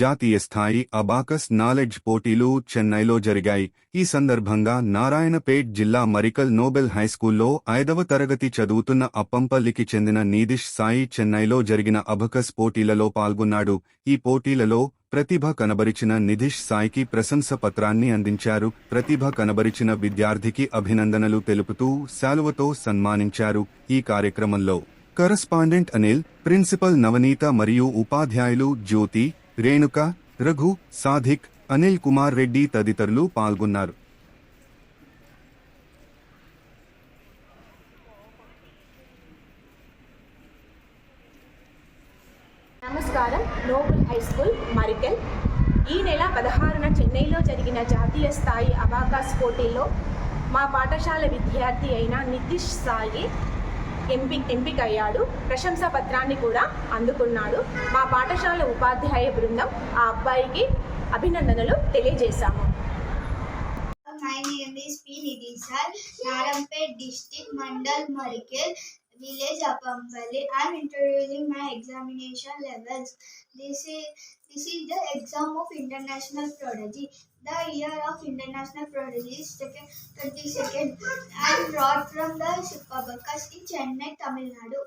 జాతీయ స్థాయి abacus knowledge పోటీలు చెన్నైలో జరిగాయి. ఈ సందర్భంగా నారాయణపేట్ జిల్లా మరికల్ నోబెల్ హైస్కూల్లో ఐదవ తరగతి చదువుతున్న అప్పంపల్లికి చెందిన నీదిష్ సాయి చెన్నైలో జరిగిన అబకస్ పోటీలలో పాల్గొన్నాడు. ఈ పోటీలలో ప్రతిభ కనబరిచిన నిధిష్ సాయికి ప్రశంస పత్రాన్ని అందించారు. ప్రతిభ కనబరిచిన విద్యార్థికి అభినందనలు తెలుపుతూ శాలువతో సన్మానించారు. ఈ కార్యక్రమంలో కరస్పాండెంట్ అనిల్ ప్రిన్సిపల్ నవనీత మరియు ఉపాధ్యాయులు జ్యోతి రేణుక రఘు సాధిక్ అనిల్ కుమార్ రెడ్డి తదితరులు పాల్గొన్నారు. నమస్కారం. Noble high school Marikal. ఈ నెల పదహారున చెన్నైలో జరిగిన జాతీయ స్థాయి అబాకాస్ పోటీల్లో మా పాఠశాల విద్యార్థి అయిన నితీష్ సాయి ఎంపి ఎంపికయ్యాడు. ప్రశంసా పత్రాన్ని కూడా అందుకున్నాడు. మా పాఠశాల ఉపాధ్యాయ బృందం ఆ అబ్బాయికి అభినందనలు తెలియజేశాము. My name is P. Nidhisar, Narampet district, Mandal Marikel, village Apampalli. I am introducing my examination levels. This is this is the exam of international prodigy. The year of international prodigy is second, 22nd. I am brought from the Shipabakas in Chennai, Tamil Nadu.